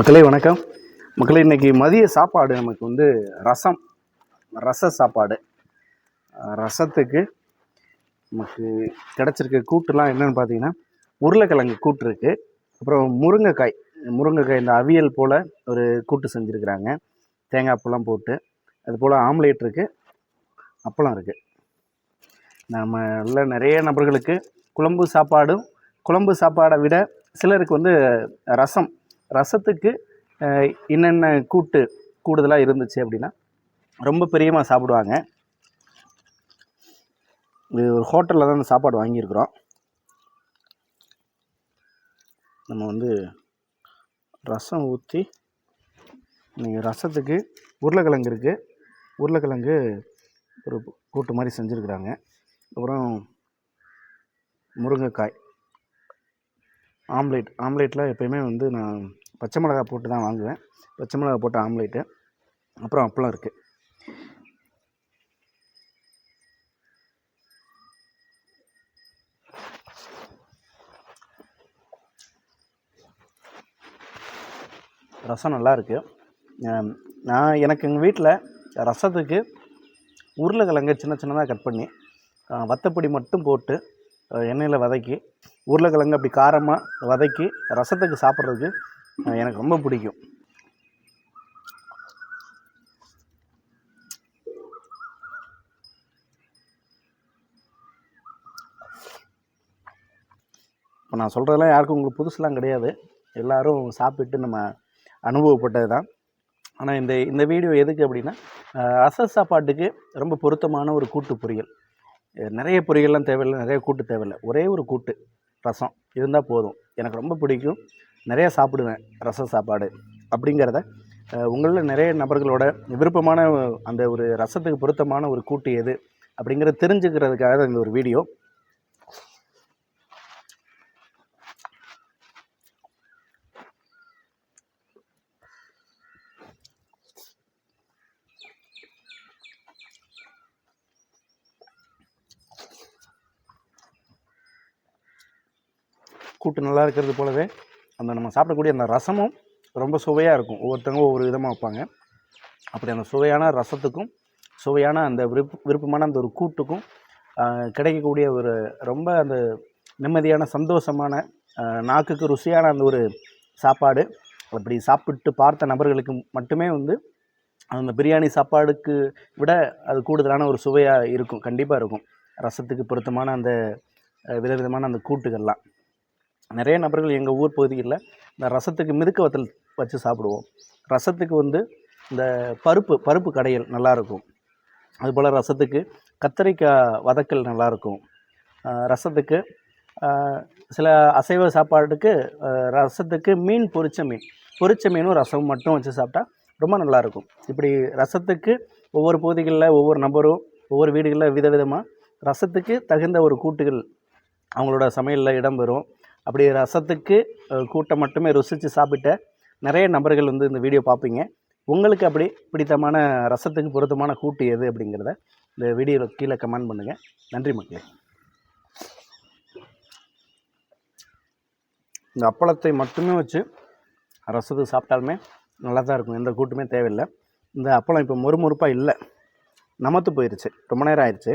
மக்களே வணக்கம். மக்களே இன்னைக்கு மதிய சாப்பாடு நமக்கு வந்து ரசம் ரச சாப்பாடு. ரசத்துக்கு நமக்கு கிடச்சிருக்க கூட்டுலாம் என்னென்னு பார்த்தீங்கன்னா உருளைக்கிழங்கு கூட்டு இருக்குது அப்புறம் முருங்கைக்காய். முருங்கைக்காய் இந்த அவியல் போல் ஒரு கூட்டு செஞ்சுருக்கிறாங்க. தேங்காய் அப்பெல்லாம் போட்டு. அது போல் ஆம்லேட் இருக்குது அப்பளம் இருக்குது நம்ம நல்ல நிறைய நபர்களுக்கு குழம்பு சாப்பாடும் குழம்பு சாப்பாடை விட சிலருக்கு வந்து ரசம் ரசத்துக்கு என்னென்ன கூட்டு கூடுதலாக இருந்துச்சு அப்படின்னா ரொம்ப பெரியமாக சாப்பிடுவாங்க. இது ஒரு ஹோட்டலில் தான் அந்த சாப்பாடு வாங்கியிருக்கிறோம். நம்ம வந்து ரசம் ஊற்றி நீங்கள் ரசத்துக்கு உருளைக்கிழங்கு இருக்குது உருளைக்கிழங்கு ஒரு கூட்டு மாதிரி செஞ்சுருக்குறாங்க. அப்புறம் முருங்கைக்காய். ஆம்லேட் ஆம்லேட்டில் எப்பயுமே வந்து நான் பச்சை மிளகா போட்டு தான் வாங்குவேன். பச்சை மிளகா போட்ட ஆம்லேட்டு. அப்புறம் அப்பளம் இருக்குது ரசம் நல்லா இருக்குது நான் எனக்கு எங்கள் வீட்டில் ரசத்துக்கு உருளைக்கிழங்கு சின்ன சின்னதாக கட் பண்ணி வத்தப்பொடி மட்டும் போட்டு எண்ணெயில் வதக்கி உருளைக்கிழங்கு அப்படி காரமாக வதக்கி ரசத்துக்கு சாப்பிட்றதுக்கு எனக்கு ரொம்ப பிடிக்கும். இப்போ நான் சொல்கிறதெல்லாம் யாருக்கும் உங்களுக்கு புதுசுலாம் கிடையாது. எல்லோரும் சாப்பிட்டு நம்ம அனுபவப்பட்டது தான் ஆனால் இந்த இந்த வீடியோ எதுக்கு அப்படின்னா அசல் ரச சாப்பாட்டுக்கு ரொம்ப பொருத்தமான ஒரு கூட்டு பொரியல். நிறைய பொரியல்லாம் தேவையில்லை நிறைய கூட்டு தேவையில்லை. ஒரே ஒரு கூட்டு ரசம் இருந்தால் போதும். எனக்கு ரொம்ப பிடிக்கும். நிறைய சாப்பிடுவேன் ரச சாப்பாடு அப்படிங்கிறத. உங்களில் நிறைய நபர்களோட விருப்பமான அந்த ஒரு ரசத்துக்கு பொருத்தமான ஒரு கூட்டு எது அப்படிங்கிறத தெரிஞ்சுக்கிறதுக்காக தான் இந்த ஒரு வீடியோ. கூட்டு நல்லா இருக்கிறது போலவே அந்த நம்ம சாப்பிடக்கூடிய அந்த ரசமும் ரொம்ப சுவையாக இருக்கும். ஒவ்வொருத்தவங்க ஒவ்வொரு விதமாக வைப்பாங்க. அப்படி அந்த சுவையான ரசத்துக்கும் சுவையான அந்த விருப்ப விருப்பமான அந்த ஒரு கூட்டுக்கும் கிடைக்கக்கூடிய ஒரு ரொம்ப அந்த நிம்மதியான சந்தோஷமான நாக்குக்கு ருசியான அந்த ஒரு சாப்பாடு. அப்படி சாப்பிட்டு பார்த்த நபர்களுக்கு மட்டுமே வந்து அந்த பிரியாணி சாப்பாடுக்கு விட அது கூடுதலான ஒரு சுவையாக இருக்கும். கண்டிப்பாக இருக்கும். ரசத்துக்கு பொருத்தமான அந்த விதவிதமான அந்த கூட்டுகள்லாம். நிறைய நபர்கள் எங்கள் ஊர் பகுதிகளில் இந்த ரசத்துக்கு மிதுக்க வத்தல் வச்சு சாப்பிடுவோம். ரசத்துக்கு வந்து இந்த பருப்பு பருப்பு கடையல் நல்லாயிருக்கும். அதுபோல் ரசத்துக்கு கத்தரிக்காய் வதக்கல் நல்லாயிருக்கும். ரசத்துக்கு சில அசைவ சாப்பாட்டுக்கு ரசத்துக்கு மீன் பொரிச்ச மீன். பொரிச்ச மீனும் ரசம் மட்டும் வச்சு சாப்பிட்டா ரொம்ப நல்லாயிருக்கும். இப்படி ரசத்துக்கு ஒவ்வொரு பகுதிகளில் ஒவ்வொரு நபரும் ஒவ்வொரு வீடுகளில் விதவிதமாக ரசத்துக்கு தகுந்த ஒரு கூட்டுகள் அவங்களோட சமையலில் இடம்பெறும். அப்படி ரசத்துக்கு கூட்டம் கூட்டை மட்டுமே ருசித்து சாப்பிட்ட நிறைய நபர்கள் வந்து இந்த வீடியோ பார்ப்பீங்க. உங்களுக்கு அப்படி பிடித்தமான ரசத்துக்கு பொருத்தமான கூட்டு எது அப்படிங்கிறத இந்த வீடியோவில் கீழே கமெண்ட் பண்ணுங்கள் நன்றி மக்களே. இந்த அப்பளத்தை மட்டுமே வச்சு ரசத்துக்கு சாப்பிட்டாலுமே நல்லா தான் இருக்கும். எந்த கூட்டுமே தேவையில்லை. இந்த அப்பளம் இப்போ மொறுமொறுப்பாக இல்லை. நமத்து போயிடுச்சு ரொம்ப நேரம் ஆயிடுச்சு